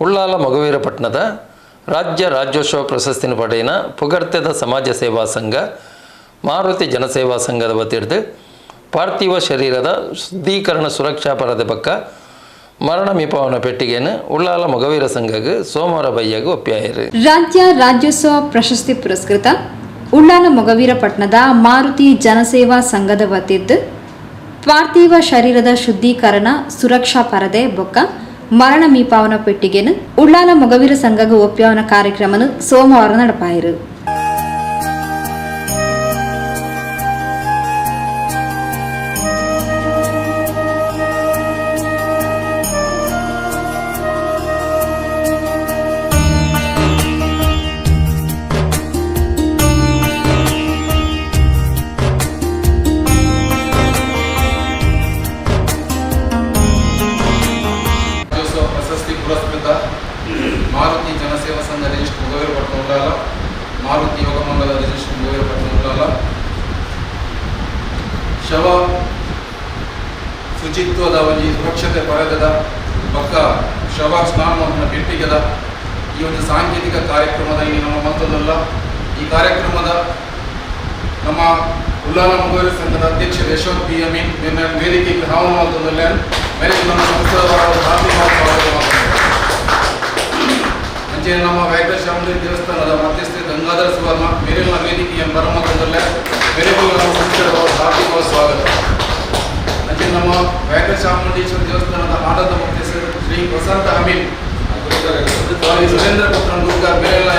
ಉಳ್ಳಾಲ ಮಗುವೀರಪಟ್ಟಣದ ರಾಜ್ಯ ರಾಜ್ಯೋತ್ಸವ ಪ್ರಶಸ್ತಿನ ಪಡೆಯಿನ ಪುಗರ್ತೆದ ಸಮಾಜ ಸೇವಾ ಸಂಘ, ಮಾರುತಿ ಜನಸೇವಾ ಸಂಘದ ವತಿರ್ದು ಪಾರ್ಥಿವ ಶರೀರದ ಶುದ್ಧೀಕರಣ ಸುರಕ್ಷಾ ಪರದೆ ಪಕ್ಕ ಮರಣ ಮೀಪಾವನ ಪೆಟ್ಟಿಗೆಯನ್ನು ಉಳ್ಳಾಲ ಮಗವೀರ ಸಂಘಕ್ಕೆ ಸೋಮವಾರ ಬೈಯಾಗಿ ಒಪ್ಪಿಯಾಯಿರಿ. ರಾಜ್ಯ ರಾಜ್ಯೋತ್ಸವ ಪ್ರಶಸ್ತಿ ಪುರಸ್ಕೃತ ಉಳ್ಳಾಲ ಮೊಗವೀರಪಟ್ಟಣದ ಮಾರುತಿ ಜನಸೇವಾ ಸಂಘದ ವತಿದ್ದು ಪಾರ್ಥಿವ ಶರೀರದ ಶುದ್ಧೀಕರಣ ಸುರಕ್ಷಾ ಪರದೆ ಬೊಕ್ಕ ಮರಣ ಮೀಪಾವನ ಪೆಟ್ಟಿಗೆನು ಉಳ್ಳಾಲ ಮೊಗವೀರ ಸಂಘಗ ಒಪ್ಪ್ಯಾವನ ಕಾರ್ಯಕ್ರಮನು ಸೋಮವಾರ ನಡಪಾಯಿರು ಸ್ನಾನವನ್ನು ಬಿಟ್ಟಿಗೆದ ಈ ಒಂದು ಸಾಂಕೇತಿಕ ಕಾರ್ಯಕ್ರಮದ ಈ ನಮ್ಮ ಮಹತ್ವದಲ್ಲ, ಈ ಕಾರ್ಯಕ್ರಮದ ನಮ್ಮ ಉಲ್ಲಾನ ಮುಗವೀರ ಸಂಘದ ಅಧ್ಯಕ್ಷ ಯಶವಂತ್ ಪಿ ಎಂ ವೇದಿಕೆ ಆಹ್ವಾನ ಮಾಡ್ತದಲ್ಲ ಮೇಲೆ ನಮ್ಮ ಸಂಸ್ಥೆಯ ಅಂಚೆ ನಮ್ಮ ಚಾಮುಂಡಿ ದೇವಸ್ಥಾನದ ಮಧ್ಯಸ್ಥೆ ಗಂಗಾಧರ ಸುವರ್ಣ ಮೇಲಿನ ವೇದಿಕೆಯ ಬರಮತದಲ್ಲ ಮೇರೆಗೂ ನಮ್ಮ ಸಂಸ್ಥೆಯ ಹಾರ್ದಿಕ ಸ್ವಾಗತ. ನಮ್ಮ ಚಾಮುಂಡೇಶ್ವರ ದೇವಸ್ಥಾನದ ಆಡದ ಮುಖ್ಯಸ್ಥರು ಶ್ರೀ ವಸಂತ ಅಮೀನ್ ಸ್ವಾಮಿ ಸುರೇಂದ್ರ ಪುತ್ರ ಮೇಲೆಲ್ಲ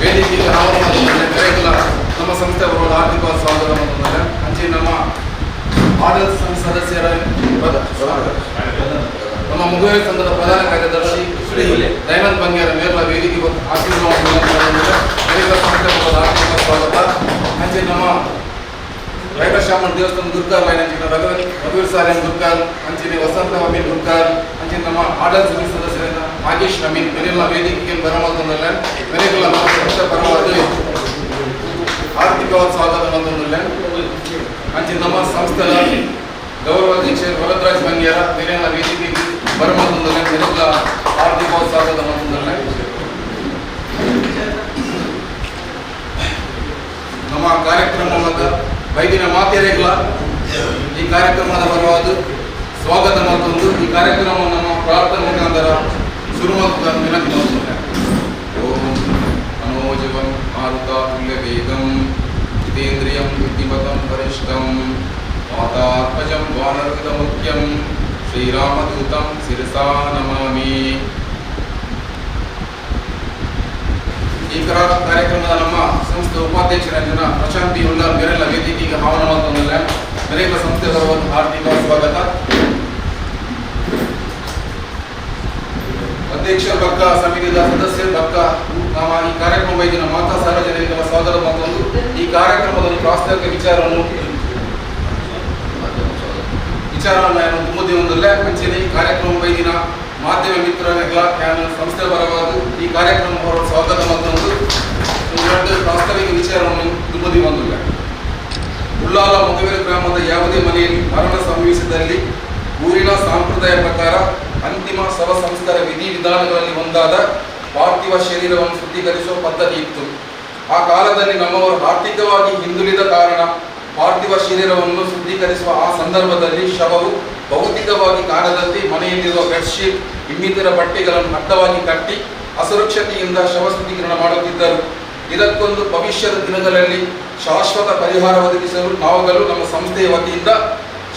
ವೇದಿಕೆಗೆ ಆಹ್ವಾನ ನಮ್ಮ ಸಂಸ್ಥೆ ಬರುವ ಆರ್ಥಿಕ ಸ್ವಾಗತ ಮಾಡುತ್ತಾರೆ ಅಂಚೆ ನಮ್ಮ ಆಡಳಿತ ಸಂಘ ಸದಸ್ಯರ ಪದ- ನಮ್ಮ ಮುಗುವೆ ಸಂಘದ ಪ್ರಧಾನ ಕಾರ್ಯದರ್ಶಿ ಶ್ರೀ ದಯಾನಂದ್ ಬಂಗ್ಯಾರ ಮೇಲ ವೇದಿಕೆ ಬಂದು ಆಶೀರ್ವಾದ ಮಾಡುತ್ತಾರೆ. ಮೇರೆಲ್ಲ ಸಂಸ್ಥೆ ಬರುವ ಆರ್ಥಿಕ ಸ್ವಾಗತ ಅಂಚೆ ನಮ್ಮ ಶ್ಯಾಮನ್ ದೇವಸ್ಥಾನ ದುರ್ಗಾರ್ ಲೈನ್ ಅಂಚಿನ ರಘುವೀರ್ ರಘುವೀರ್ ಸಾರೇನ್ ದುರ್ಗಾರ್ ಅಂಚಿನ ವಸಂತ ಅಮೀನ್ ದುರ್ಗಾರ್ ಅಂಚಿನ ನಮ್ಮ ಆಡಳಿತ ಸಮಿತಿ ಸದಸ್ಯರಾದ ನಾಗೇಶ್ ಅಮೀನ್ ಮೇಲೆಲ್ಲ ವೇದಿಕೆಗೆ ಬರಮಾತಂದಲ್ಲ ಮೇಲೆಲ್ಲ ನಮ್ಮ ಸಂಸ್ಥೆ ಪರವಾಗಿ ಆರ್ಥಿಕವಾದ ಸ್ವಾಗತ ಬಂದಲ್ಲ ಅಂಚಿನ ನಮ್ಮ ಸಂಸ್ಥೆಯ ಗೌರವ ಅಧ್ಯಕ್ಷ ವರದರಾಜ್ ಬಂಗ್ಯಾರ ಮೇಲೆಲ್ಲ ವೇದಿಕೆಗೆ ಬರಮಾತಂದಲ್ಲ ಮೇಲೆಲ್ಲ ಸ್ವಾಗತ ಬಂದಲ್ಲ ನಮ್ಮ ಕಾರ್ಯಕ್ರಮದ ಬೈದಿನ ಮಾತೆರೆಗಳ ಈ ಕಾರ್ಯಕ್ರಮದ ಪರವಾದ ಸ್ವಾಗತ ಮತ್ತೊಂದು. ಈ ಕಾರ್ಯಕ್ರಮವನ್ನು ನಮ್ಮ ಪ್ರಾರ್ಥನೆ ಮುಖಾಂತರ ಶುರು ಮಾಡ್ತಾ ವಿನಂತಿ ಮಾಡ್ತೇನೆ ಓಂ ಮನೋಜವಂ ಮಾರುತ ತುಲ್ಯ ವೇಗಂ ಜಿತೇಂದ್ರಿಯಂ ಬುದ್ಧಿಮತಂ ವರಿಷ್ಠಂ ಮಾತಾತ್ಮಜಂ ವಾನರಗದ ಮುಖ್ಯಂ ಶ್ರೀರಾಮದೂತಂ ಶಿರಸಾ ನಮಾಮಿ. ಈ ಕರ- ಕಾರ್ಯಕ್ರಮದ ನಮ್ಮ ಸಂಸ್ಥೆ ಉಪಾಧ್ಯಕ್ಷರಾದ ಪ್ರಶಾಂತ್ ಬಿ ಉಳ್ಳಾರ್ ಬೇರೆಲ್ಲ ವೇದಿಕೆಗೆ ಆಹ್ವಾನ ಮಾಡ್ತಂದ್ರೆ ಬೇರೆ ಸಂಸ್ಥೆ ಬರುವ ಹಾರ್ದಿಕ ಸ್ವಾಗತ. ಅಧ್ಯಕ್ಷರ ಪಕ್ಕ ಸಮಿತಿಯ ಸದಸ್ಯರ ಪಕ್ಕ ನಮ್ಮ ಈ ಕಾರ್ಯಕ್ರಮ ವೈದ್ಯನ ಮಾತಾ ಸಾರ್ವಜನಿಕರ ಸ್ವಾಗತ ಮತ್ತೊಂದು ಈ ಕಾರ್ಯಕ್ರಮದಲ್ಲಿ ಪ್ರಾಸ್ತಾವಿಕ ವಿಚಾರವನ್ನು ವಿಚಾರವನ್ನು ತುಂಬುದೇ ಒಂದಲ್ಲ. ಅಂಚೆನೆ ಈ ಕಾರ್ಯಕ್ರಮ ವೈದಿನ ಮಾಧ್ಯಮ ಮಿತ್ರ ನಾನು ಸಂಸ್ಥೆ ಪರವಾದ ಈ ಕಾರ್ಯಕ್ರಮ ಹೊರ ಸ್ವಾಗತ ಮತ್ತೊಂದು ಪ್ರಾಸ್ತಾವಿಕ ವಿಚಾರವನ್ನು ತುಂಬುದಿ ಹೊಂದಿಲ್ಲ ಉಳ್ಳಾಲ ಮುಗವೇರ ಗ್ರಾಮದ ಯಾವುದೇ ಮನೆಯಲ್ಲಿ ಮರಣ ಸಂಭವಿಸಿದಲ್ಲಿ ಊರಿನ ಸಾಂಪ್ರದಾಯ ಪ್ರಕಾರ ಅಂತಿಮ ಶವ ಸಂಸ್ಕಾರ ವಿಧಿವಿಧಾನಗಳಲ್ಲಿ ಒಂದಾದ ಪಾರ್ಥಿವ ಶರೀರವನ್ನು ಶುದ್ಧೀಕರಿಸುವ ಪದ್ಧತಿ ಇತ್ತು. ಆ ಕಾಲದಲ್ಲಿ ನಮ್ಮವರು ಆರ್ಥಿಕವಾಗಿ ಹಿಂದುಳಿದ ಕಾರಣ ಪಾರ್ಥಿವ ಶರೀರವನ್ನು ಶುದ್ಧೀಕರಿಸುವ ಆ ಸಂದರ್ಭದಲ್ಲಿ ಶವವು ಭೌತಿಕವಾಗಿ ಕಾಣದಂತೆ ಮನೆಯಲ್ಲಿರುವ ಬೆಡ್ಶೀಟ್ ಇನ್ನಿತರ ಬಟ್ಟೆಗಳನ್ನು ಅಡ್ಡವಾಗಿ ಕಟ್ಟಿ ಅಸುರಕ್ಷತೆಯಿಂದ ಶವ ಶುದ್ಧೀಕರಣ ಮಾಡುತ್ತಿದ್ದರು. ಇದಕ್ಕೊಂದು ಭವಿಷ್ಯದ ದಿನಗಳಲ್ಲಿ ಶಾಶ್ವತ ಪರಿಹಾರ ಒದಗಿಸಲು ನಾವುಗಳು ನಮ್ಮ ಸಂಸ್ಥೆಯ ವತಿಯಿಂದ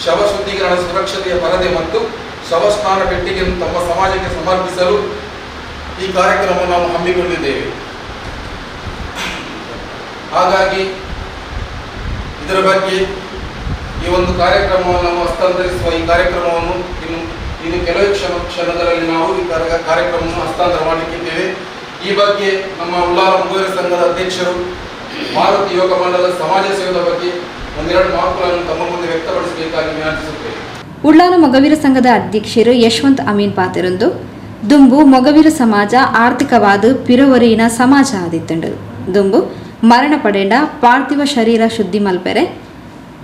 ಶವ ಶುದ್ಧೀಕರಣ ಸುರಕ್ಷತೆಯ ಪರದೆ ಮತ್ತು ಶವಸ್ನಾನ ಪೆಟ್ಟಿಗೆಯನ್ನು ತಮ್ಮ ಸಮಾಜಕ್ಕೆ ಸಮರ್ಪಿಸಲು ಈ ಕಾರ್ಯಕ್ರಮವನ್ನು ನಾವು ಹಮ್ಮಿಕೊಂಡಿದ್ದೇವೆ. ಹಾಗಾಗಿ ಇದರ ಬಗ್ಗೆ ಈ ಒಂದು ಕಾರ್ಯಕ್ರಮವನ್ನು ನಾವು ಹಸ್ತಾಂತರಿಸುವ ಈ ಕಾರ್ಯಕ್ರಮವನ್ನು ಇನ್ನು ಇನ್ನು ಕೆಲವೇ ಕ್ಷಣ ಕ್ಷಣಗಳಲ್ಲಿ ನಾವು ಈ ಕಾರ್ಯ- ಕಾರ್ಯಕ್ರಮವನ್ನು ಹಸ್ತಾಂತರ ಮಾಡಲಿಕ್ಕಿದ್ದೇವೆ ಈ ಬಗ್ಗೆ ನಮ್ಮ ಉಲ್ಲಾರ ಮುಗುವರ ಸಂಘದ ಅಧ್ಯಕ್ಷರು ಭಾರತ ಯೋಗ ಮಂಡಲ ಸಮಾಜ ಸೇವೆಯ ಬಗ್ಗೆ ಒಂದೆರಡು ಮಾತುಗಳನ್ನು ತಮ್ಮ ಮುಂದೆ ವ್ಯಕ್ತಪಡಿಸಬೇಕಾಗಿ ವಿನಂತಿಸುತ್ತೇವೆ ಉಳ್ಳಾಲ ಮೊಗವೀರ ಸಂಘದ ಅಧ್ಯಕ್ಷರು ಯಶವಂತ್ ಅಮೀನ್ ಪಾತೆರೊಂದು ದುಂಬು ಮೊಗವೀರ ಸಮಾಜ ಆರ್ಥಿಕವಾದ ಪಿರವರಿನ ಸಮಾಜ ಆದಿತ್ತುಂಡು ದುಂಬು ಮರಣ ಪಡೆಂಡ ಪಾರ್ಥಿವ ಶರೀರ ಶುದ್ಧಿ ಮಲ್ಪೆರೆ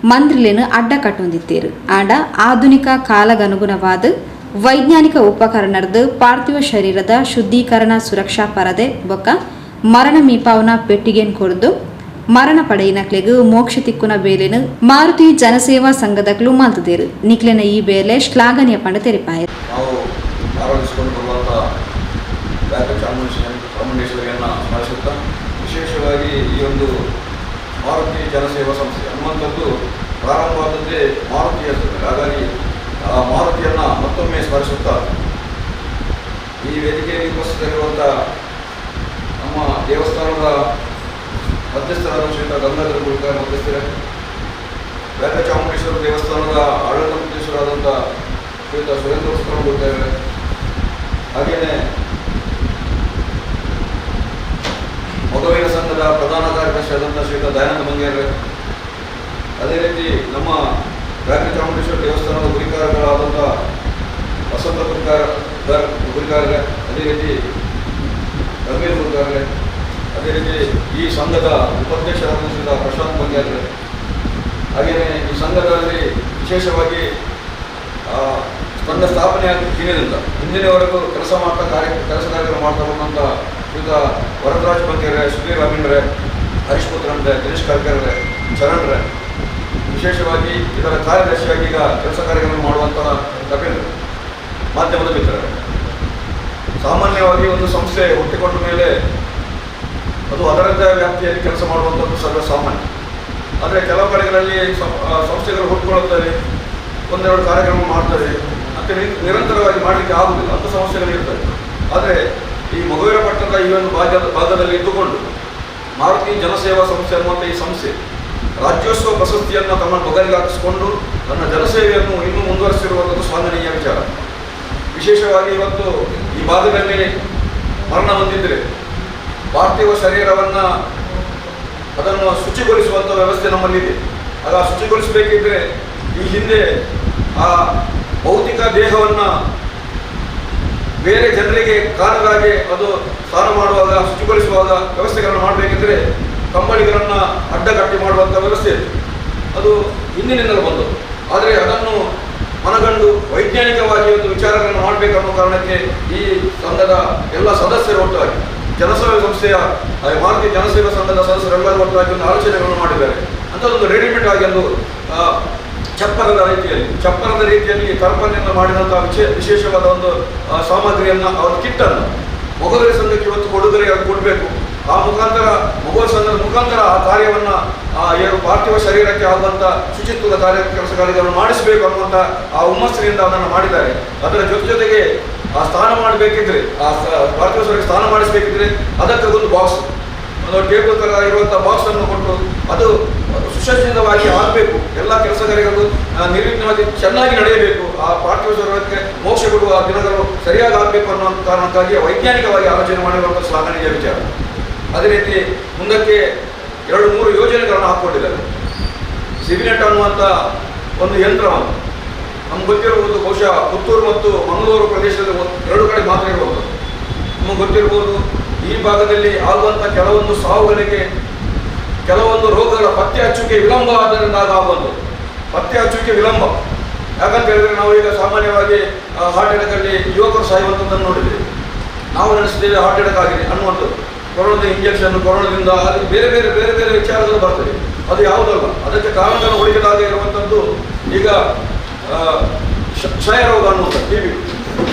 ಮಂದ್ರಿಲೇನು ಅಡ್ಡ ಕಟ್ಟೊಂದಿತ್ತೇರು ಆಂಡ ಆಧುನಿಕ ಕಾಲಗನುಗುಣವಾದ ವೈಜ್ಞಾನಿಕ ಉಪಕರಣದ ಪಾರ್ಥಿವ ಶರೀರದ ಶುದ್ಧೀಕರಣ ಸುರಕ್ಷಾ ಪರದೆ ಬೊಕ್ಕ ಮರಣ ಮೀಪಾವನ ಪೆಟ್ಟಿಗೆನ್ ಕೊರ್ದು ಮರಣ ಪಡೆಯಿನಕ್ಲೆಗ್ ಮೋಕ್ಷ ತಿಕ್ಕುನ ಬೇಲೆನು ಮಾರುತಿ ಜನಸೇವಾ ಸಂಘದಕ್ಲು ಮಾಲ್ತದೇರು. ನಿಕ್ಲೆನ ಈ ಬೇಲೆ ಶ್ಲಾಘನೀಯ ಪಂಡ ತೆರಿಪಾಯ. ವಿಶೇಷವಾಗಿ ಈ ಒಂದು ಮಾರುತಿ ಜನಸೇವಾ ಸಂಸ್ಥೆ ಪ್ರಾರಂಭವಾದದ್ದೇ ಮಾರುತಿ ಹೆಸರು ಹಾಗಾಗಿ ಆ ಮಾರುತಿಯನ್ನು ಮತ್ತೊಮ್ಮೆ ಸ್ಮರಿಸುತ್ತಾ ಈ ವೇದಿಕೆಯಲ್ಲಿ ಉಪಸ್ಥಿತರಿರುವಂಥ ನಮ್ಮ ದೇವಸ್ಥಾನದ ಮಧ್ಯಸ್ಥರಾದ ಶ್ರೀಯುತ ಗಂಗಾಧರ ಗುರುಕಾರ ಮಧ್ಯಸ್ಥರೇ ಚಾಮುಂಡೇಶ್ವರ ದೇವಸ್ಥಾನದ ಆಡಳಿತ ಮುಖ್ಯಸ್ಥರಾದಂಥ ಶ್ರೀಯುತ ಸುರೇಂದ್ರ ಉತ್ಸವ ಕೊಡ್ತೇವೆ ಹಾಗೆಯೇ ಮೊಗವಿನ ಸಂಘದ ಪ್ರಧಾನ ಕಾರ್ಯದರ್ಶಿಯಾದಂಥ ಶ್ರೀಯುತ ದಯಾನಂದ ಮಂಗೇರ್ರೆ ಅದೇ ರೀತಿ ನಮ್ಮ ರಾಜ್ಯ ಚಾಮುಂಡೇಶ್ವರ ದೇವಸ್ಥಾನದ ಗುರಿಕಾರಗಳಾದಂಥ ವಸಂತ ಗುರಿಕಾರ ಗುರಿಕಾರ್ಗೆ ಅದೇ ರೀತಿ ರಮೇಶ್ ಗುರಿಕಾರ್ರೆ ಅದೇ ರೀತಿ ಈ ಸಂಘದ ಉಪಾಧ್ಯಕ್ಷರಾದ ಪ್ರಶಾಂತ್ ಬಂಗಾರ್ಗೆ ಹಾಗೆಯೇ ಈ ಸಂಘದಲ್ಲಿ ವಿಶೇಷವಾಗಿ ಆ, ಸ್ಥಾಪನೆ ಸ್ಥಾಪನೆಯಾದ ದಿನದಿಂದ ಇಂದಿನವರೆಗೂ ಕೆಲಸ ಮಾಡ್ತಾ ಕಾರ್ಯ ಕೆಲಸ ಕಾರ್ಯಗಳು ಮಾಡ್ತಾ ಬಂದಂಥ ಶ್ರೀಯುತ ವರದರಾಜ್ ಬಂಗೇರೆ ಸುಧೀರ್ ಅಮೀನ್ರೆ ಹರೀಶ್ ಪುತ್ರನ್ರೆ ದಿನೇಶ್ ಕಾರ್ಕರ್ರೆ ಚರಣ್ರೆ ವಿಶೇಷವಾಗಿ ಇದರ ಕಾರ್ಯದರ್ಶಿಯಾಗಿ ಈಗ ಕೆಲಸ ಕಾರ್ಯಗಳನ್ನು ಮಾಡುವಂತಹ ಕಪಿಲ್ ಮಾಧ್ಯಮದ ಮಿತ್ರರು. ಸಾಮಾನ್ಯವಾಗಿ ಒಂದು ಸಂಸ್ಥೆ ಹುಟ್ಟಿಕೊಂಡ ಮೇಲೆ ಅದು ಅದರದ್ದೇ ವ್ಯಾಪ್ತಿಯಲ್ಲಿ ಕೆಲಸ ಮಾಡುವಂಥದ್ದು ಸರ್ವ ಸಾಮಾನ್ಯ ಆದರೆ ಕೆಲವು ಕಡೆಗಳಲ್ಲಿ ಸಂಸ್ಥೆಗಳು ಹುಟ್ಟಿಕೊಳ್ಳುತ್ತವೆ ಒಂದೆರಡು ಕಾರ್ಯಕ್ರಮ ಮಾಡ್ತವೆ, ಮತ್ತು ನಿರಂತರವಾಗಿ ಮಾಡಲಿಕ್ಕೆ ಆಗುವುದಿಲ್ಲ ಅಂಥ ಸಮಸ್ಯೆಗಳು ಇರ್ತವೆ ಆದರೆ ಈ ಮಗುವಿನ ಪಟ್ಟಣದ ಈ ಒಂದು ಭಾಗದ ಭಾಗದಲ್ಲಿ ಇದ್ದುಕೊಂಡು ಮಾರುತಿ ಜನಸೇವಾ ಸಂಸ್ಥೆ ಅನ್ನುವಂಥ ಈ ಸಂಸ್ಥೆ ರಾಜ್ಯೋತ್ಸವ ಪ್ರಶಸ್ತಿಯನ್ನು ತಮ್ಮ ಬಗಲಿಗೆ ಹಾಕಿಸಿಕೊಂಡು ತನ್ನ ಜನಸೇವೆಯನ್ನು ಇನ್ನೂ ಮುಂದುವರಿಸಿರುವಂಥದ್ದು ಸಾಧನೀಯ ವಿಚಾರ. ವಿಶೇಷವಾಗಿ ಇವತ್ತು ಈ ಭಾಗದಲ್ಲಿ ಮರಣ ಹೊಂದಿದ್ರೆ ಪಾರ್ಥಿವ ಶರೀರವನ್ನು ಅದನ್ನು ಶುಚಿಗೊಳಿಸುವಂಥ ವ್ಯವಸ್ಥೆ ನಮ್ಮಲ್ಲಿದೆ. ಆ ಶುಚಿಗೊಳಿಸಬೇಕಿದ್ರೆ ಈ ಹಿಂದೆ ಆ ಭೌತಿಕ ದೇಹವನ್ನು ಬೇರೆ ಜನರಿಗೆ ಕಾರಣರಾಗಿ ಅದು ಸ್ನಾನ ಮಾಡುವಾಗ, ಶುಚಿಗೊಳಿಸುವಾಗ ವ್ಯವಸ್ಥೆಗಳನ್ನು ಮಾಡಬೇಕಿದ್ರೆ ಕಂಬಳಿಗಳನ್ನು ಅಡ್ಡಗಟ್ಟಿ ಮಾಡುವಂಥ ವ್ಯವಸ್ಥೆ ಇತ್ತು ಅದು ಹಿಂದಿನಿಂದಲೂ ಬಂದದ್ದು ಆದರೆ ಅದನ್ನು ಮನಗಂಡು ವೈಜ್ಞಾನಿಕವಾಗಿ ಒಂದು ವಿಚಾರಗಳನ್ನು ಮಾಡಬೇಕನ್ನೋ ಕಾರಣಕ್ಕೆ ಈ ಸಂಘದ ಎಲ್ಲ ಸದಸ್ಯರು ಒಟ್ಟಾಗಿ, ಜನಸೇವೆ ಸಂಸ್ಥೆಯ ಭಾರತೀಯ ಜನಸೇವಾ ಸಂಘದ ಸದಸ್ಯರೆಲ್ಲರೂ ಒಟ್ಟಾಗಿ ಒಂದು ಆಲೋಚನೆಗಳನ್ನು ಮಾಡಿದ್ದಾರೆ. ಅಂಥದ್ದೊಂದು ರೆಡಿಮೇಡ್ ಆಗಿ ಒಂದು ಚಪ್ಪರದ ರೀತಿಯಲ್ಲಿ ಚಪ್ಪರದ ರೀತಿಯಲ್ಲಿ ಕರ್ಪನೆಯನ್ನು ಮಾಡಿದಂಥ ವಿಶೇ ವಿಶೇಷವಾದ ಒಂದು ಸಾಮಗ್ರಿಯನ್ನು ಅವರ ಕಿಟ್ಟನ್ನು ಮೊಗಲರ ಸಂಘಕ್ಕೆ ಇವತ್ತು ಕೊಡುಗರೆಯಾಗಿ ಕೊಡಬೇಕು. ಆ ಮುಖಾಂತರ ಮೊಬೈಲ್ ಸಂಘದ ಮುಖಾಂತರ ಆ ಕಾರ್ಯವನ್ನು ಏನು ಪಾರ್ಥಿವ ಶರೀರಕ್ಕೆ ಆಗುವಂಥ ಶುಚಿತ್ವದ ಕಾರ್ಯ ಕೆಲಸ ಕಾರ್ಯಗಳನ್ನು ಮಾಡಿಸಬೇಕು ಅನ್ನುವಂಥ ಆ ಹುಮ್ಮಸ್ಸಿನಿಂದ ಅದನ್ನು ಮಾಡಿದ್ದಾರೆ. ಅದರ ಜೊತೆ ಜೊತೆಗೆ ಆ ಸ್ಥಾನ ಮಾಡಬೇಕಿದ್ರೆ, ಆ ಪಾರ್ಥಿವ ಶರೀರಕ್ಕೆ ಸ್ಥಾನ ಮಾಡಿಸಬೇಕಿದ್ರೆ ಅದಕ್ಕೆ ಒಂದು ಬಾಕ್ಸ್ ಒಂದು ಟೇಬಲ್ ತರ ಇರುವಂಥ ಬಾಕ್ಸನ್ನು ಕೊಟ್ಟು ಅದು ಸುಸಜ್ಜಿತವಾಗಿ ಆಗಬೇಕು ಎಲ್ಲ ಕೆಲಸ ಕಾರ್ಯಗಳು ನಿರ್ವಿಘ್ನವಾಗಿ ಚೆನ್ನಾಗಿ ನಡೆಯಬೇಕು. ಆ ಪಾರ್ಥಿವ ಶರೀರಕ್ಕೆ ಮೋಕ್ಷ ಕೊಡುವ ದಿನಗಳು ಸರಿಯಾಗಿ ಆಗಬೇಕು ಅನ್ನೋ ಕಾರಣಕ್ಕಾಗಿ ವೈಜ್ಞಾನಿಕವಾಗಿ ಆಲೋಚನೆ ಮಾಡಿರುವಂಥ ಶ್ಲಾಘನೀಯ ವಿಚಾರ. ಅದೇ ರೀತಿ ಮುಂದಕ್ಕೆ ಎರಡು ಮೂರು ಯೋಜನೆಗಳನ್ನು ಹಾಕ್ಕೊಂಡಿದ್ದಾರೆ. ಸಿಬಿನೆಟ್ ಅನ್ನುವಂಥ ಒಂದು ಯಂತ್ರವನ್ನು ನಮ್ಗೆ ಗೊತ್ತಿರಬಹುದು, ಬಹುಶಃ ಪುತ್ತೂರು ಮತ್ತು ಮಂಗಳೂರು ಪ್ರದೇಶದಲ್ಲಿ ಎರಡು ಕಡೆ ಮಾತ್ರ ಇರಬಹುದು ನಮಗೆ ಗೊತ್ತಿರ್ಬೋದು ಈ ಭಾಗದಲ್ಲಿ ಆಗುವಂಥ ಕೆಲವೊಂದು ಸಾವುಗಳಿಗೆ, ಕೆಲವೊಂದು ರೋಗಗಳ ಪತ್ತೆ ಹಚ್ಚುವಿಕೆ ವಿಳಂಬ ಆದ್ದರಿಂದ ಆಗುವಂಥದ್ದು. ಪತ್ತೆ ಹಚ್ಚುವಿಕೆ ವಿಳಂಬ. ಯಾಕಂತ ಹೇಳಿದ್ರೆ ನಾವು ಈಗ ಸಾಮಾನ್ಯವಾಗಿ ಹಾರ್ಟ್ ಅಟ್ಯಾಕಲ್ಲಿ ಯುವಕರು ಸಾಯುವಂಥದ್ದನ್ನು ನೋಡಿದ್ದೇವೆ. ನಾವು ನೆನೆಸಿದ್ದೇವೆ, ಹಾರ್ಟ್ ಅಟ್ಯಾಕ್ ಆಗಿದೆ ಅನ್ನುವಂಥದ್ದು. ಕೊರೋನಾದ ಇಂಜೆಕ್ಷನ್ ಕೊರೋನಾದಿಂದ ಅಲ್ಲಿ ಬೇರೆ ಬೇರೆ ಬೇರೆ ಬೇರೆ ವಿಚಾರಗಳು ಬರ್ತದೆ. ಅದು ಯಾವುದಲ್ಲ. ಅದಕ್ಕೆ ಕಾರಣಗಳನ್ನು ಹುಡುಕಿದಾಗ ಇರುವಂಥದ್ದು ಈಗ ಆ, ಕ್ಷ- ಕ್ಷಯ ರೋಗ ಅನ್ನುವಂಥ T B.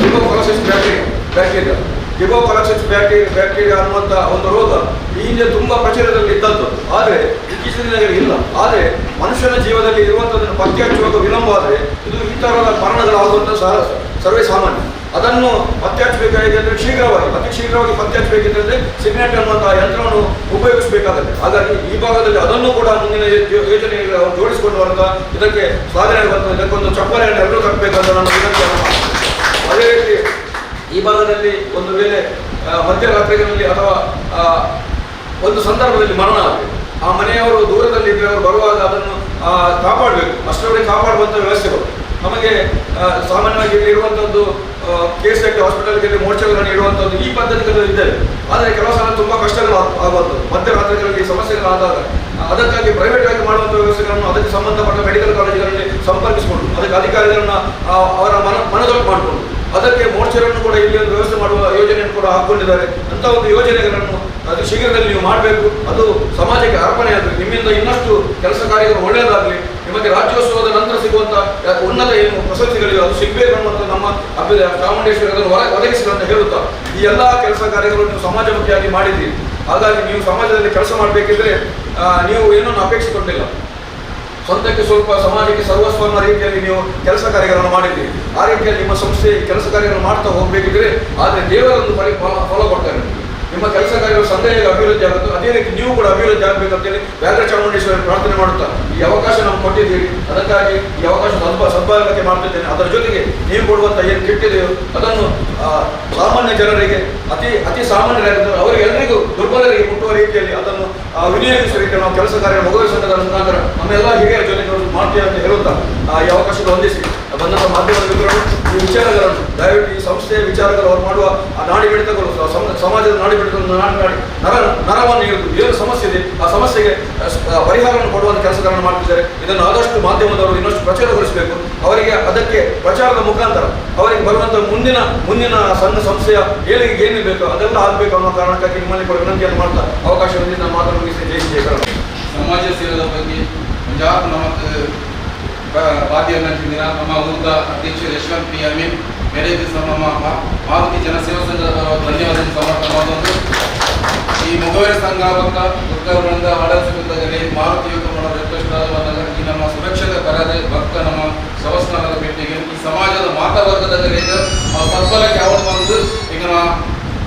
Tuberculosis bacteria bacteria tuberculosis bacteria bacteria ಅನ್ನುವಂಥ ಒಂದು ರೋಗ ಈ ಹಿಂದೆ ತುಂಬ ಪ್ರಚಾರದಲ್ಲಿ ಇದ್ದದ್ದು. ಆದರೆ ಇತ್ತೀಚಿನ ದಿನಗಳಲ್ಲಿ ಇಲ್ಲ. ಆದರೆ ಮನುಷ್ಯನ ಜೀವನದಲ್ಲಿ ಇರುವಂಥದ್ದನ್ನು ಪತ್ತೆ ಹಚ್ಚುವಾಗ ವಿಳಂಬ ಆದರೆ ಇದು ಈ ಥರದ ಮರಣಗಳಾಗುವಂಥ ಸರ್ವೇ ಸಾಮಾನ್ಯ. ಅದನ್ನು ಪತ್ತೆ ಹಚ್ಚಬೇಕಾಗಿದೆ ಶೀಘ್ರವಾಗಿ, ಅತಿ ಶೀಘ್ರವಾಗಿ ಪತ್ತೆ ಹಚ್ಚಬೇಕಿದ್ರೆ ಸಿಗ್ನೆಟ್ ಅನ್ನುವಂತಹ ಯಂತ್ರವನ್ನು ಉಪಯೋಗಿಸಬೇಕಾಗುತ್ತೆ. ಹಾಗಾಗಿ ಈ ಭಾಗದಲ್ಲಿ ಅದನ್ನು ಕೂಡ ಮುಂದಿನ ಯೋಜನೆ ಜೋಡಿಸಿಕೊಂಡು ಬರುತ್ತ ಇದಕ್ಕೆ ಸಾಧನೆ ಬರ್ತದೆ ಇದಕ್ಕೊಂದು ಚಪ್ಪಲೆಯನ್ನು ಎಲ್ಲರೂ ಕಟ್ಟಬೇಕಂತ ನಾನು ವಿನಂತಿ ಅದೇ ರೀತಿ ಈ ಭಾಗದಲ್ಲಿ ಒಂದು ವೇಳೆ ಮಧ್ಯರಾತ್ರಿಗಳಲ್ಲಿ ಅಥವಾ ಒಂದು ಸಂದರ್ಭದಲ್ಲಿ ಮರಣ ಆಗಬೇಕು ಆ ಮನೆಯವರು ದೂರದಲ್ಲಿ ಇದ್ದವರು ಬರುವಾಗ ಅದನ್ನು ಕಾಪಾಡಬೇಕು. ಅಷ್ಟರವರೆಗೆ ಕಾಪಾಡುವಂಥ ವ್ಯವಸ್ಥೆಗಳು. ನಮಗೆ ಸಾಮಾನ್ಯವಾಗಿ ಇರುವಂಥದ್ದು ಕೆ ಎಸ್ ಎಟ್ ಹಾಸ್ಪಿಟಲ್ಗೆ ಮೋರ್ಚೆಗಳನ್ನು ಇಡುವಂಥದ್ದು ಈ ಪದ್ಧತಿಗಳು ಇದ್ದಾರೆ ಆದರೆ ಕೆಲವು ಸಲ ತುಂಬ ಕಷ್ಟಗಳು ಆಗುವಂಥದ್ದು. ಮಧ್ಯರಾತ್ರಿಗಳಲ್ಲಿ ಸಮಸ್ಯೆಗಳು ಆದಾಗ ಅದಕ್ಕಾಗಿ ಪ್ರೈವೇಟ್ ಆಗಿ ಮಾಡುವಂಥ ವ್ಯವಸ್ಥೆಗಳನ್ನು ಅದಕ್ಕೆ ಸಂಬಂಧಪಟ್ಟ ಮೆಡಿಕಲ್ ಕಾಲೇಜುಗಳಲ್ಲಿ ಸಂಪರ್ಕಿಸಿಕೊಂಡು, ಅದಕ್ಕೆ ಅಧಿಕಾರಿಗಳನ್ನ ಅವರ ಮನ ಮನದೊಳಗೆ ಮಾಡಿಕೊಂಡು, ಅದಕ್ಕೆ ಮೋರ್ಚರನ್ನು ಕೂಡ ಇಲ್ಲಿ ಒಂದು ವ್ಯವಸ್ಥೆ ಮಾಡುವ ಯೋಜನೆಯನ್ನು ಕೂಡ ಹಾಕೊಂಡಿದ್ದಾರೆ ಅಂತ ಒಂದು ಯೋಜನೆಗಳನ್ನು ಅದು ಶೀಘ್ರದಲ್ಲಿ ನೀವು ಮಾಡಬೇಕು. ಅದು ಸಮಾಜಕ್ಕೆ ಅರ್ಪಣೆ ಆಗಲಿ ನಿಮ್ಮಿಂದ ಇನ್ನಷ್ಟು ಕೆಲಸ ಕಾರ್ಯಗಳು ಒಳ್ಳೆಯದಾಗಲಿ ನಿಮಗೆ ರಾಜ್ಯೋತ್ಸವದ ನಂತರ ಸಿಗುವಂತ ಉನ್ನತ ಏನು ಪ್ರಶಸ್ತಿಗಳಿವೆ, ಅದು ಸಿಗಬೇಕು ಅನ್ನುವಂಥ ನಮ್ಮ ಅಭ್ಯರ್ಥಿ ಚಾಮುಂಡೇಶ್ವರಿ ಅದನ್ನು ಒದಗಿಸಲು ಅಂತ ಹೇಳುತ್ತಾ, ಈ ಎಲ್ಲ ಕೆಲಸ ಕಾರ್ಯಗಳು ನೀವು ಸಮಾಜಮುಖಿಯಾಗಿ ಮಾಡಿದ್ದೀರಿ. ಹಾಗಾಗಿ ನೀವು ಸಮಾಜದಲ್ಲಿ ಕೆಲಸ ಮಾಡಬೇಕಿದ್ರೆ ನೀವು ಏನನ್ನು ಅಪೇಕ್ಷಿಸಿಕೊಂಡಿಲ್ಲ ಸ್ವಂತಕ್ಕೆ ಸ್ವಲ್ಪ ಸಮಾಜಕ್ಕೆ ಸರ್ವಸ್ವನ್ನ ರೀತಿಯಲ್ಲಿ ನೀವು ಕೆಲಸ ಕಾರ್ಯಗಳನ್ನು ಮಾಡಿದ್ದೀರಿ. ಆ ರೀತಿಯಲ್ಲಿ ನಿಮ್ಮ ಸಂಸ್ಥೆ ಕೆಲಸ ಕಾರ್ಯಗಳನ್ನು ಮಾಡ್ತಾ ಹೋಗಬೇಕಿದ್ರೆ, ಆದರೆ ದೇವರನ್ನು ಫಲ ಕೊಡ್ತಾರೆ. ನಿಮ್ಮ ಕೆಲಸ ಕಾರ್ಯಗಳು ಸಂದೇಹ ಅಭಿವೃದ್ಧಿ ಆಗುತ್ತೆ ಅದೇ ರೀತಿ ನೀವು ಕೂಡ ಅಭಿವೃದ್ಧಿ ಆಗಬೇಕಂತೇಳಿ ವ್ಯಾಘ್ರ ಚಾಮುಂಡೇಶ್ವರಿ ಪ್ರಾರ್ಥನೆ ಮಾಡುತ್ತಾ ಈ ಅವಕಾಶ ನಾವು ಕೊಟ್ಟಿದ್ದೀರಿ. ಅದಕ್ಕಾಗಿ ಈ ಅವಕಾಶ ಸ್ವಲ್ಪ ಸದ್ಭಾಗಕ್ಕೆ ಮಾಡ್ತಿದ್ದೇನೆ ಅದರ ಜೊತೆಗೆ ನೀವು ಕೊಡುವಂಥ ಏನು ಕಿಟ್ಟಿದೆಯೋ ಅದನ್ನು ಸಾಮಾನ್ಯ ಜನರಿಗೆ, ಅತಿ ಅತಿ ಸಾಮಾನ್ಯರಾಗಿದ್ದರು ಅವರಿಗೆಲ್ಲರಿಗೂ ದುರ್ಬಲರಿಗೆ ಮುಟ್ಟುವ ರೀತಿಯಲ್ಲಿ ಅದನ್ನು ರೀತಿಯಲ್ಲಿ ನಾವು ಕೆಲಸ ಕಾರ್ಯ ಮಗುವೆ ಸಂಘದ ಮುಖಾಂತರ ನಮ್ಮೆಲ್ಲ ಹಿರಿಯರ ಜೊತೆಗೆ ಮಾಡ್ತೀವಿ ಅಂತ ಹೇಳುತ್ತಾ ಈ ಅವಕಾಶವನ್ನು ಹೊಂದಿಸಿ. ಬಂದಂಥ ಮಾಧ್ಯಮದ ಮಿತ್ರರು ಈ ವಿಚಾರಗಳನ್ನು ದಯವಿಟ್ಟು ಈ ಸಂಸ್ಥೆಯ ವಿಚಾರಗಳು ಅವರು ಮಾಡುವ ಆ ನಾಡಿ ಬಿಡಿತಗಳು ಸಮ- ಸಮಾಜದ ನಾಡಿ ಬಿಡಿತಗಳು, ನಾಡಿ ನರ ನರವನ್ನು ಇರುವುದು ಏನು ಸಮಸ್ಯೆ ಇದೆ? ಆ ಸಮಸ್ಯೆಗೆ ಪರಿಹಾರವನ್ನು ಕೊಡುವಂಥ ಕೆಲಸಗಳನ್ನು ಮಾಡ್ತಿದ್ದಾರೆ. ಇದನ್ನು ಆದಷ್ಟು ಮಾಧ್ಯಮದವರು ಇನ್ನಷ್ಟು ಪ್ರಚಾರಗೊಳಿಸಬೇಕು. ಅವರಿಗೆ ಅದಕ್ಕೆ ಪ್ರಚಾರದ ಮುಖಾಂತರ, ಅವರಿಗೆ ಬರುವಂಥ ಮುಂದಿನ ಮುಂದಿನ ಸಣ್ಣ ಸಂಸ್ಥೆಯ ಏಳಿಗೆ ಏನು ಬೇಕು ಅದೆಲ್ಲ ಆಗಬೇಕು ಅನ್ನೋ ಕಾರಣಕ್ಕಾಗಿ ನಿಮ್ಮಲ್ಲಿ ಕೂಡ ವಿನಂತಿಯನ್ನು ಮಾಡ್ತಾ ಅವಕಾಶ ಹೊಂದಿದ್ದ ನಾನು ಮಾತನ್ನು ಮುಗಿಸಿ ಜೈ ಜೈ ಸಮಾಜ ಸೇವೆದ ಬಗ್ಗೆ ನಮಕ್ ಬಾಧ್ಯ ದಿನ ನಮ್ಮ ಊರದ ಅಧ್ಯಕ್ಷ ಯಶವಂತ್ ಪಿ ಅಮೀನ್ ಬೇರೆ ದಿವಸ ನಮ್ಮ ಮಾರುತಿ ಜನಸೇವಾ ಸಂಘದ ಧನ್ಯವಾದ ಸಮರ್ಪಣವಾದದ್ದು ಈ ಮೊಗವೇರ ಸಂಘ ಮತ್ತು ದುರ್ಗವೃಂದ ಆಡಳಿತದಲ್ಲಿ ಮಾರುತಿ ಯೋಗ ಮಾಡೋ ರಿಕ್ವೆಸ್ಟ್ ಈ ನಮ್ಮ ಸುರಕ್ಷಿತ ಪರದೆ ಭಕ್ತ ನಮ್ಮ ಶವಸ್ನಾನದ ಭೇಟಿಗೆ ಈ ಸಮಾಜದ ಮಾತವರ್ಗದಲ್ಲಿ ಸತ್ಫಲಕ್ಕೆ ಯಾವತ್ತು ಬಂದು ಈಗ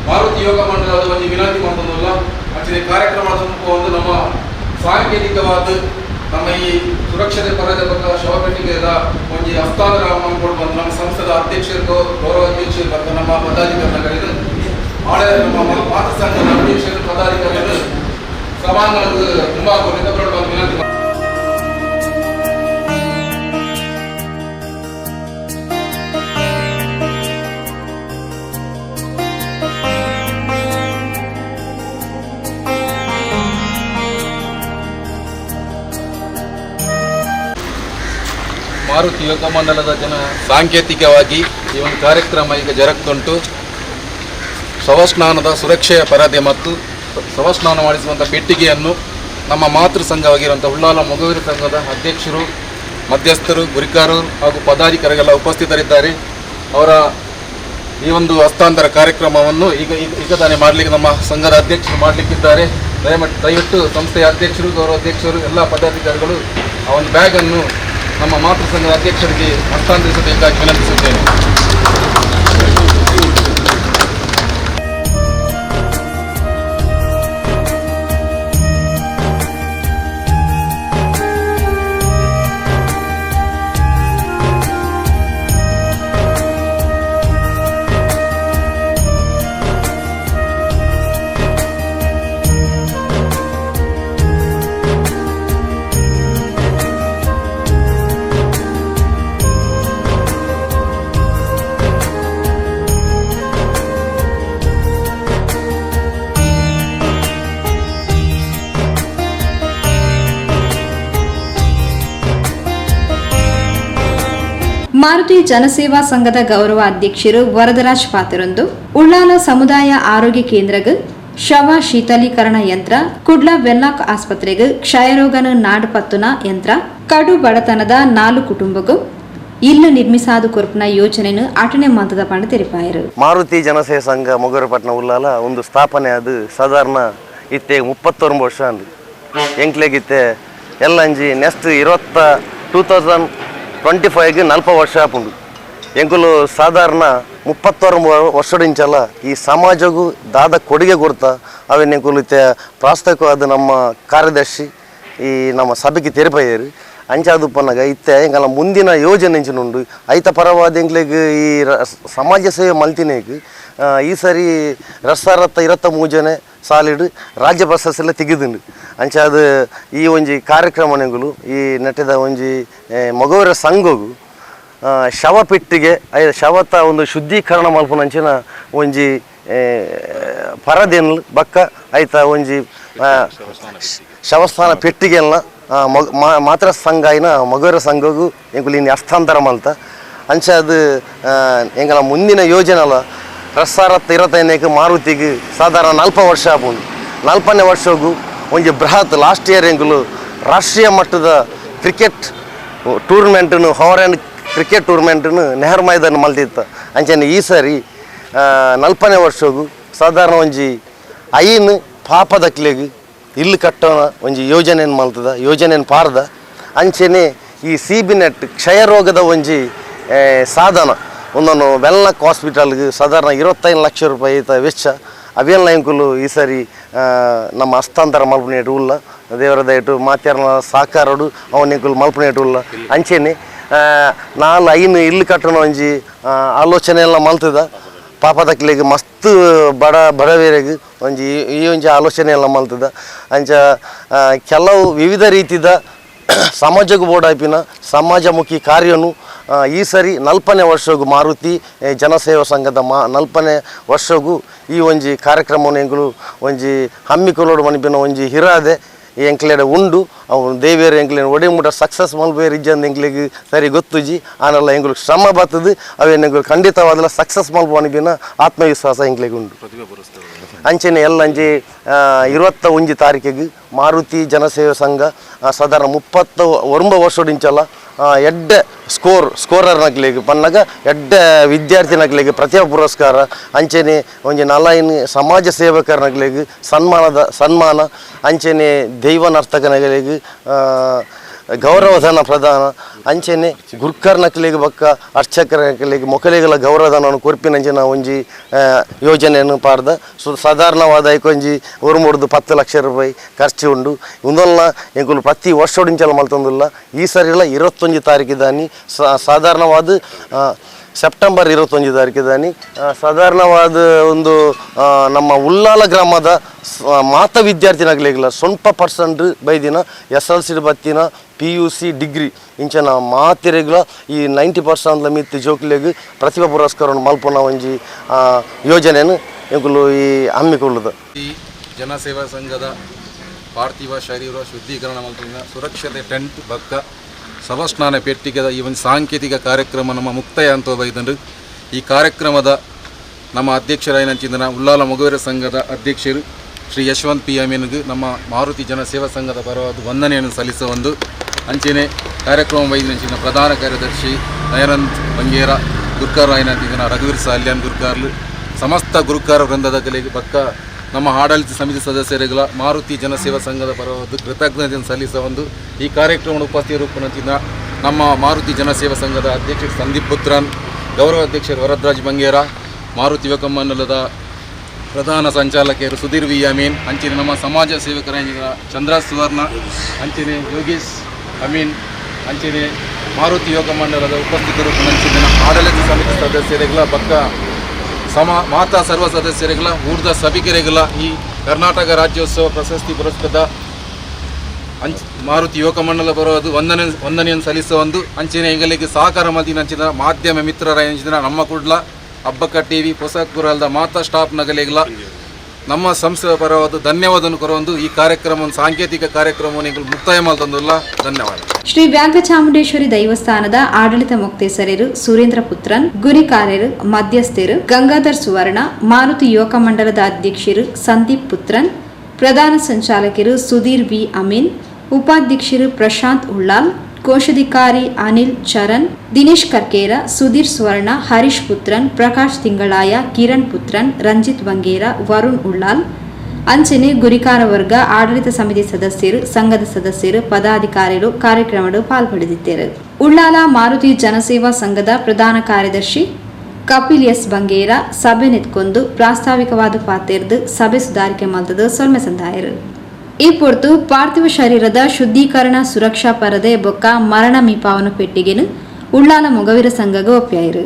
ಮಾರುತಿ ಯೋಗ ಮಂಡಲದ ಒಂದು ವಿನಂತಿ ಮಾಡ್ತದಲ್ಲ ಆಕ್ಚುಲಿ ಕಾರ್ಯಕ್ರಮದ ಒಂದು ನಮ್ಮ ಸಾಂಕೇತಿಕವಾದ ನಮ್ಮ ಈ ಸುರಕ್ಷತೆ ಪರದ ಬಂದ ಶವಪೆಟ್ಟಿಗೆದ ಒಂದು ಹಸ್ತಾಂತರ ಕೂಡ ಬಂದು ನಮ್ಮ ಸಂಸ್ಥೆದ ಅಧ್ಯಕ್ಷರು ಗೌರವ ಅಧ್ಯಕ್ಷರು ಮತ್ತು ನಮ್ಮ ಪದಾಧಿಕಾರಿಗಳು ಆಳೆ ನಮ್ಮ ಮಾತೃ ಸಂಘದ ಅಧ್ಯಕ್ಷರು ಪದಾಧಿಕಾರಿಗಳು ಸಭಾಂಗಣದ ತುಂಬಾ ಬಂದು ವಿನಂತಿ ಮಾರುತಿ ಯೋಗ ಮಂಡಲದ ಜನ ಸಾಂಕೇತಿಕವಾಗಿ ಈ ಒಂದು ಕಾರ್ಯಕ್ರಮ ಈಗ ಜರುಗ್ತುಂಟು. ಶವಸ್ನಾನದ ಸುರಕ್ಷೆಯ ಪರದೆ ಮತ್ತು ಶವಸ್ನಾನ ಮಾಡಿಸುವಂಥ ಪೆಟ್ಟಿಗೆಯನ್ನು ನಮ್ಮ ಮಾತೃ ಸಂಘವಾಗಿರುವಂಥ ಉಳ್ಳಾಲ ಮೊಗವೀರ ಸಂಘದ ಅಧ್ಯಕ್ಷರು, ಮಧ್ಯಸ್ಥರು, ಗುರಿಕಾರರು ಹಾಗೂ ಪದಾಧಿಕಾರಿಗಳೆಲ್ಲ ಉಪಸ್ಥಿತರಿದ್ದಾರೆ. ಅವರ ಈ ಒಂದು ಹಸ್ತಾಂತರ ಕಾರ್ಯಕ್ರಮವನ್ನು ಈಗ ಈಗ ತಾನೇ ಮಾಡಲಿಕ್ಕೆ ನಮ್ಮ ಸಂಘದ ಅಧ್ಯಕ್ಷರು ಮಾಡಲಿಕ್ಕಿದ್ದಾರೆ. ದಯವಿಟ್ಟು ದಯವಿಟ್ಟು ಸಂಸ್ಥೆಯ ಅಧ್ಯಕ್ಷರು ಗೌರವ ಅಧ್ಯಕ್ಷರು ಎಲ್ಲ ಪದಾಧಿಕಾರಿಗಳು ಆ ಒಂದು ಬ್ಯಾಗನ್ನು ನಮ್ಮ ಮಾತೃ ಸಂಘದ ಅಧ್ಯಕ್ಷರಿಗೆ ಹಸ್ತಾಂತರಿಸಬೇಕಾಗಿ ವಿನಂತಿಸುತ್ತೇನೆ. ಮಾರುತಿ ಜನಸೇವಾ ಸಂಘದ ಗೌರವ ಅಧ್ಯಕ್ಷರು ವರದರಾಜ್ ಪಾತರೊಂದು ಉಳ್ಳಾಲ ಸಮುದಾಯ ಆರೋಗ್ಯ ಕೇಂದ್ರಗ ಶವ ಶೀತಲೀಕರಣ ಯಂತ್ರ, ಕುಡ್ಲ ವೆನ್ನಾಕ್ ಆಸ್ಪತ್ರೆಗ್ ಕ್ಷಯರೋಗನ ನಾಡು ಪತ್ತುನ ಯಂತ್ರ, ಕಡು ಬಡತನದ ನಾಲ್ಕು ಕುಟುಂಬಗೂ ಇಲ್ಲು ನಿರ್ಮಿಸಾದ ಕೊರ್ಪುನ ಯೋಜನೆಯನ್ನು ಅಟನೆ ಮಂತದ ಪಂಡ ತೆರಿಪಾಯರು. ಮಾರುತಿ ಜನಸೇವಾ ಸಂಘ ಮೊಗರಪಟ್ಟಣ ಉಲ್ಲಾಲ ಒಂದು ಸ್ಥಾಪನೆ ಅದು ಸಾಧಾರಣ ಇತ್ತೆ ಮುಪ್ಪತ್ತೊಂಬತ್ತು ವರ್ಷ ಅಂದು. ಎಂಕ್ಲೆಗಿತ್ತೆ ಎಲ್ಲಂಜಿ ನೆಕ್ಸ್ಟ್ ಇರುವತ್ತ ಟೂ ತೌಸಂಡ್ ಟ್ವೆಂಟಿ ಫೈವ್ಗೆ ನಲ್ಪ ವರ್ಷ ಆಪುಂಡು ಎಂಕುಲು ಸಾಧಾರಣ ಮುಪ್ಪತ್ತೊಂಬ ವರ್ಷದಿಂಚಲ ಈ ಸಮಾಜಗೂ ದಾದ ಕೊಡುಗೆ ಕೊಡ್ತ ಅವೇನು ಎಂಕುಲು ಇತ್ತೆ ಪ್ರಾಸ್ತಾವಿಕವಾದ ನಮ್ಮ ಕಾರ್ಯದರ್ಶಿ ಈ ನಮ್ಮ ಸಭೆಗೆ ತೆರಪಯ್ಯರು ಅಂಚಾದು ಪನ್ನಗ ಇತ್ತೆ ಎಂಕಲ ಮುಂದಿನ ಯೋಜನೆ ಇಂಚಿನುಂಡು ಐತ ಪರವಾದ ಎಂಕ್ಲೆಗ್ ಈ ರ- ಸಮಾಜ ಸೇವೆ ಮಲ್ತಿನೇಗ್ ಆ, ಈ ಸರಿ ಎರಡ್ ಸಾವಿರದ ಇರತ್ತ ಮೂಜನೆ ಸಾಲಿಡ್ ರಾಜ್ಯ ಪ್ರಶಸ್ತಿ ಎಲ್ಲ ತೆಗೆದುಂಡು ಅಂಚಾದು ಈ ಒಂಜಿ ಕಾರ್ಯಕ್ರಮನೆಗಳು ಈ ನಟದ ಒಂಜಿ ಮಗುವರ ಸಂಘಗು ಆ, ಶವ ಪೆಟ್ಟಿಗೆ ಶವತ ಒಂದು ಶುದ್ಧೀಕರಣ ಮಲ್ಪುನಂಚಿನ ಒಂಜಿ ಪರದಿನ ಬಕ್ಕ ಆಯ್ತ ಒಂಜಿ ಶವಸ್ಥಾನ ಪೆಟ್ಟಿಗೆಲ್ನ ಆ, ಮಗ ಮಾತ್ರ ಸಂಘ ಆಯ್ನ ಮಗುವರ ಸಂಘಗೂ ಎಂಕುಲು ಹಸ್ತಾಂತರ ಮಲ್ತ ಅಂಚ ಅದು ಎಂಗಳ ಮುಂದಿನ ಯೋಜನೆಲ ಸಾವಿರದ ಇರತ್ತೈದನೇಗೆ ಮಾರುತಿಗೆ ಸಾಧಾರಣ ನಲ್ಪ ವರ್ಷ ಆಪುಂಡು ನಲ್ಪನೇ ವರ್ಷಗು ಒಂಜಿ ಬೃಹತ್ ಲಾಸ್ಟ್ ಇಯರ್ ಎಂಗಲು ರಾಷ್ಟ್ರೀಯ ಮಟ್ಟದ ಕ್ರಿಕೆಟ್ ಟೂರ್ನಮೆಂಟ್ನು ಹೊರೆನ್ ಕ್ರಿಕೆಟ್ ಟೂರ್ನಮೆಂಟ್ನು ನೆಹರು ಮೈದಾನ ಮಲ್ತಿತ್ತ ಅಂಚನೆ ಈ ಸಾರಿ ನಲ್ಪನೇ ವರ್ಷಗೂ ಸಾಧಾರಣ ಒಂಜಿ ಐನ್ ಪಾಪದಕ್ಲೆಗ್ ಇಲ್ಲಿ ಕಟ್ಟೋನ ಒಂಜಿ ಯೋಜನೆಯನ್ನು ಮಲ್ತದ ಯೋಜನೆಯನ್ನು ಪಾರ್ದ. ಅಂಚೆನೆ ಈ ಸಿ ಬಿ ನೆಟ್ ಕ್ಷಯ ರೋಗದ ಒಂಜಿ ಸಾಧನ. ಒಂದೊಂದು ವೆಲ್ನಕ್ ಹಾಸ್ಪಿಟಲ್ಗೆ ಸಾಧಾರಣ ಇರುವತ್ತೈದು ಲಕ್ಷ ರೂಪಾಯಿ ಐತ ವೆಚ್ಚ. ಅವೆಲ್ಲ ಇಂಕುಲು ಈ ಸರಿ ನಮ್ಮ ಹಸ್ತಾಂತರ ಮಲ್ಪನೇಟು ಉಲ್ಲ ದೇವರ ದಯಟು ಮಾತ್ಯಾರನ ಸಾಕಾರಡು ಅವನ ಇಂಕುಲು ಮಲ್ಪನೇಟು ಉಲ್ಲ ಅಂಚೆನೆ ನಾಲ್ ಐನು ಇಲ್ಲಿ ಕಟ್ಟೋಣ ಒಂಜಿ ಆಲೋಚನೆ ಎಲ್ಲ ಮಲ್ತದ. ಪಾಪದಕ್ಲೆಗ್ ಮಸ್ತ್ ಬಡ, ಬಡವೇರೆಗೆ ಒಂಜಿ ಈ- ಒಂಜಿ ಆಲೋಚನೆ ಎಲ್ಲ ಮಲ್ತದ. ಅಂಚ ಕೆಲವು ವಿವಿಧ ರೀತಿದ ಸಮಾಜಕ್ಕೆ ಬೋಡಾಪಿನ ಸಮಾಜಮುಖಿ ಕಾರ್ಯನು ಈ ಸರಿ ನಲ್ಪನೇ ವರ್ಷಗೂ ಮಾರುತಿ ಜನಸೇವಾ ಸಂಘದ ಮಾ ನಲ್ಪನೇ ವರ್ಷಗೂ ಈ ಒಂಜಿ ಕಾರ್ಯಕ್ರಮವನ್ನು ಎಂಗಳು ಒಂಜಿ ಹಮ್ಮಿಕೊಳ್ಳೋಡು ಮನಿಪಿನ ಒಂಜಿ ಹಿರಾದೆ ಎಂಕ್ಲೆಡೆ ಉಂಡು. ಅವನು ದೇವಿಯರು ಎಂಕ್ಲೇನ ಒಡೆ ಮುಟ ಸಕ್ಸಸ್ ಮಲ್ಬೇರು ಇಜ್ಜಂದು ಎಂಕ್ಲೆಗ್ ಸರಿ ಗೊತ್ತುಜಿ ಆನೆಲ್ಲ ಎಂಗ್ಲಿಗೆ ಶ್ರಮ ಬರ್ತದೆ. ಅವೇನು ಎಂಗ್ಲಿಗೆ ಖಂಡಿತವಾದಲ್ಲ ಸಕ್ಸಸ್ ಮಲ್ಪು ಅನಿಪಿನ ಆತ್ಮವಿಶ್ವಾಸ ಎಂಕ್ಲೆಗ್ ಉಂಡು ಅಂಚನೆ ಎಲ್ಲ ಅಂಜಿ ಇರುವತ್ತ ಒಂಜಿ ತಾರೀಕಿಗೆ ಮಾರುತಿ ಜನಸೇವಾ ಸಂಘ ಆ, ಸಾಧಾರಣ ಮುಪ್ಪತ್ತ ಒಂಬ ವರ್ಷದಿಂಚಲ್ಲ ಎಡ್ಡೆ ಸ್ಕೋರ್, ಸ್ಕೋರರ್ ನಗ್ಲಿಗೆ ಪನ್ನಗ ಎಡ್ಡ ವಿದ್ಯಾರ್ಥಿ ನಗ್ಲಿಗೆ ಪ್ರತಿಭಾ ಪುರಸ್ಕಾರ, ಅಂಚನೆ ಒಂಜಿ ನಲಾಯಿನ್ ಸಮಾಜ ಸೇವಕರ ನಕ್ಲಿಗೆ ಸನ್ಮಾನದ, ಸನ್ಮಾನ, ಅಂಚನೆ ದೈವ ನರ್ತಕ ನಗಲಿಗೆ ಗೌರವಧನ ಪ್ರದಾನ ಅಂಚೆನೆ ಗುರ್ಕರ್ ನಕಲಿಗೆ ಬಕ್ಕ, ಅರ್ಚಕರ ನಕಲಿಗೆ, ಮೊಕಲಿಗಳ ಗೌರವಧನವನ್ನು ಕೊರ್ಪಿನಂಚಿನ ಒಂಜಿ ಯೋಜನೆಯನ್ನು ಪಾಡ್ದ. ಸು, ಸಾಧಾರಣವಾದ ಐಕೊಂಜಿ ಒರು ಮೂರ್ದು ಪತ್ತು ಲಕ್ಷ ರೂಪಾಯಿ ಖರ್ಚು ಉಂಡು. ಇಂದೊಲ್ಲ ಎಂಕುಲು ಪ್ರತಿ ವರ್ಷ ವರ್ಷೋಡಿಂಚಲ ಮಲ್ತೊಂದುಲ್ಲ ಈ ಸರಿಲ ಇರುವತ್ತೊಂಜಿ ತಾರೀಕಿದಾನಿ ಸಾಧಾರಣವಾದ ಸೆಪ್ಟೆಂಬರ್ ಇರತ್ತೊಂದು ತಾರೀಕಿದಾನಿ ದಾನಿ. ಸಾಧಾರಣವಾದ ಒಂದು ನಮ್ಮ ಉಲ್ಲಾಲ ಗ್ರಾಮದ ಮಾತ ವಿದ್ಯಾರ್ಥಿನಾಗಲಿಲ್ಲ ಸ್ವಲ್ಪ ಪರ್ಸೆಂಟ್ ಬೈದಿನ, ಎಸ್ ಎಲ್ ಸಿ ಬತ್ತಿನ ಪಿ ಯು ಸಿ ಡಿಗ್ರಿ ಇಂಚನ ಮಾತಿರೆಗ್ಲ ಈ ನೈಂಟಿ ಪರ್ಸೆಂಟ್ ಮಿತ್ತಿ ಜೋಕ್ಲೆಗ್ ಪ್ರತಿಭಾ ಪುರಸ್ಕಾರವನ್ನು ಮಲ್ಪನ ಒಂಜಿ ಯೋಜನೆಯನ್ನು ಎಂಕುಲು ಈ ಹಮ್ಮಿಕೊಳ್ಳುದು. ಈ ಜನಸೇವಾ ಸಂಘದ ಪಾರ್ಥಿವ ಶರೀರ ಶುದ್ಧೀಕರಣ ಮಂತ್ರಿನ ಸುರಕ್ಷತೆ ಟೆಂಟ್ ಬಕ್ಕ ಸವಸ್ನಾನ ಪೆಟ್ಟಿಗೆದ ಈ ಒಂದು ಸಾಂಕೇತಿಕ ಕಾರ್ಯಕ್ರಮ ನಮ್ಮ ಮುಕ್ತಾಯ ಅಂತ ಬೈದಂಡು, ಈ ಕಾರ್ಯಕ್ರಮದ ನಮ್ಮ ಅಧ್ಯಕ್ಷರಾಯನಂಚಿಂದನ ಉಲ್ಲಾಲ ಮೊಗವೀರ ಸಂಘದ ಅಧ್ಯಕ್ಷರು ಶ್ರೀ ಯಶವಂತ್ ಪಿ ಅಮೀನ್ಗೆ ನಮ್ಮ ಮಾರುತಿ ಜನಸೇವಾ ಸಂಘದ ಪರವಾದ ವಂದನೆಯನ್ನು ಸಲ್ಲಿಸುವ ಒಂದು ಅಂಚೆನೆ ಕಾರ್ಯಕ್ರಮ ವೈದ್ಯಂಚಿನ ಪ್ರಧಾನ ಕಾರ್ಯದರ್ಶಿ ದಯಾನಂದ್ ಬಂಗೇರ ಗುರ್ಕಾರ್ ರಾಯನಂಚಿನ ರಘುವೀರ್ ಸಾಲ್ಯಾನ್ ಗುರ್ಕಾರ್ಲು, ಸಮಸ್ತ ಗುರುಕಾರ ವೃಂದದ ಕಲೆಗೆ ಪಕ್ಕ ನಮ್ಮ ಆಡಳಿತ ಸಮಿತಿ ಸದಸ್ಯರುಗಳ ಮಾರುತಿ ಜನಸೇವಾ ಸಂಘದ ಪರವಾದ ಕೃತಜ್ಞತೆಯನ್ನು ಸಲ್ಲಿಸುವ ಒಂದು ಈ ಕಾರ್ಯಕ್ರಮದ ಉಪಸ್ಥಿತಿರುಪನಂಚಿನ ನಮ್ಮ ಮಾರುತಿ ಜನಸೇವಾ ಸಂಘದ ಅಧ್ಯಕ್ಷ ಸಂದೀಪ್ ಪುತ್ರನ್, ಗೌರವ ಅಧ್ಯಕ್ಷರು ವರದ್ರಾಜ್ ಬಂಗೇರ, ಮಾರುತಿ ಯುವಕ ಮಂಡಲದ ಪ್ರಧಾನ ಸಂಚಾಲಕಿಯರು ಸುಧೀರ್ ವಿ ಅಮೀನ್, ಅಂಚಿನ ನಮ್ಮ ಸಮಾಜ ಸೇವಕರ ಚಂದ್ರ ಸುವರ್ಣ, ಅಂಚಿನ ಯೋಗೀಶ್ ಅಮೀನ್ ಅಂಚಿನಿ ಮಾರುತಿ ಯೋಗ ಮಂಡಲದ ಉಪಸ್ಥಿತರು ಅಂಚಿನ ಆಡಳಿತ ಸಮಿತಿ ಸದಸ್ಯರೆಗಳ ಪಕ್ಕ ಸಮ, ಮಾತಾ ಸರ್ವ ಸದಸ್ಯರೆಗಳ ಊರ್ದ ಸಭಿಕರಿಗಳ ಈ ಕರ್ನಾಟಕ ರಾಜ್ಯೋತ್ಸವ ಪ್ರಶಸ್ತಿ ಪುರಸ್ಕೃತ ಅಂಚ್, ಮಾರುತಿ ಯುವಕ ಮಂಡಲ ಬರೋದು ವಂದನೆ ವಂದನೆಯನ್ನು ಸಲ್ಲಿಸುವ ಒಂದು ಅಂಚಿನ ಸಹಕಾರ ಮಲ್ತಿನ ಅಂಚಿನ ಮಾಧ್ಯಮ ಮಿತ್ರರ ಅಂಚಿನ ನಮ್ಮ ಕುಡ್ಲ ಹಬ್ಬಕ್ಕ ಟಿ ವಿ ಪೊಸಕುರಲ್ದ ಮಾತಾ ಸ್ಟಾಪ್ ನಗಲಿಗಳ ನಮ್ಮ ಸಂಸ್ಥೆಯ ಪರವಾದ ಧನ್ಯವಾದವನ್ನು ಕೊರೊಂದು ಈ ಕಾರ್ಯಕ್ರಮ ಸಾಂಕೇತಿಕ ಕಾರ್ಯಕ್ರಮವನ್ನು ಮುಕ್ತಾಯ ಮಾಡ್ತಂದಿಲ್ಲ ಧನ್ಯವಾದ. ಶ್ರೀ ವ್ಯಾಘ್ರಚಾಮುಂಡೇಶ್ವರಿ ದೈವಸ್ಥಾನದ ಆಡಳಿತ ಮುಕ್ತೇಸರರು ಸುರೇಂದ್ರ ಪುತ್ರನ್ ಗುರಿಕಾರ್ಯರು ಮಧ್ಯಸ್ಥರು ಗಂಗಾಧರ್ ಸುವರ್ಣ, ಮಾರುತಿ ಯುವಕ ಮಂಡಲದ ಅಧ್ಯಕ್ಷರು ಸಂದೀಪ್ ಪುತ್ರನ್, ಪ್ರಧಾನ ಸಂಚಾಲಕರು ಸುಧೀರ್ ಬಿ ಅಮೀನ್, ಉಪಾಧ್ಯಕ್ಷರು ಪ್ರಶಾಂತ್ ಉಳ್ಳಾಲ್ ಕೋಶಾಧಿಕಾರಿ ಅನಿಲ್ ಚರಣ್, ದಿನೇಶ್ ಕರ್ಕೇರ, ಸುಧೀರ್ ಸ್ವರ್ಣ, ಹರೀಶ್ ಪುತ್ರನ್, ಪ್ರಕಾಶ್ ತಿಂಗಳಾಯ, ಕಿರಣ್ ಪುತ್ರನ್, ರಂಜಿತ್ ಬಂಗೇರ, ವರುಣ್ ಉಳ್ಳಾಲ್, ಅಂಚನೆ ಗುರಿಕಾರ ವರ್ಗ, ಆಡಳಿತ ಸಮಿತಿ ಸದಸ್ಯರು, ಸಂಘದ ಸದಸ್ಯರು, ಪದಾಧಿಕಾರಿಗಳು, ಕಾರ್ಯಕ್ರಮಗಳು ಪಾಲ್ಪಡೆದಿದ್ದರು ಉಳ್ಳಾಲ ಮಾರುತಿ ಜನಸೇವಾ ಸಂಘದ ಪ್ರಧಾನ ಕಾರ್ಯದರ್ಶಿ ಕಪಿಲ್ ಎಸ್ ಬಂಗೇರ, ಸಭೆ ನೆತ್ಕೊಂಡು ಪ್ರಾಸ್ತಾವಿಕವಾದ ಪಾತೆರ್ದು ಸಭೆ ಸುಧಾರಿಕೆ ಮಲ್ತದ ಸೊಲ್ಮೆ ಸಂದಾಯರು. ಈ ಪೊರ್ತು ಪಾರ್ಥಿವ ಶರೀರದ ಶುದ್ಧೀಕರಣ, ಸುರಕ್ಷಾ ಪರದೆ ಬೊಕ್ಕ ಮರಣ ಮೀಪಾವನ ಪೆಟ್ಟಿಗೆನು ಉಳ್ಳಾಲ ಮೊಗವೀರ ಸಂಘಗ ಒಪ್ಪಾಯಿರು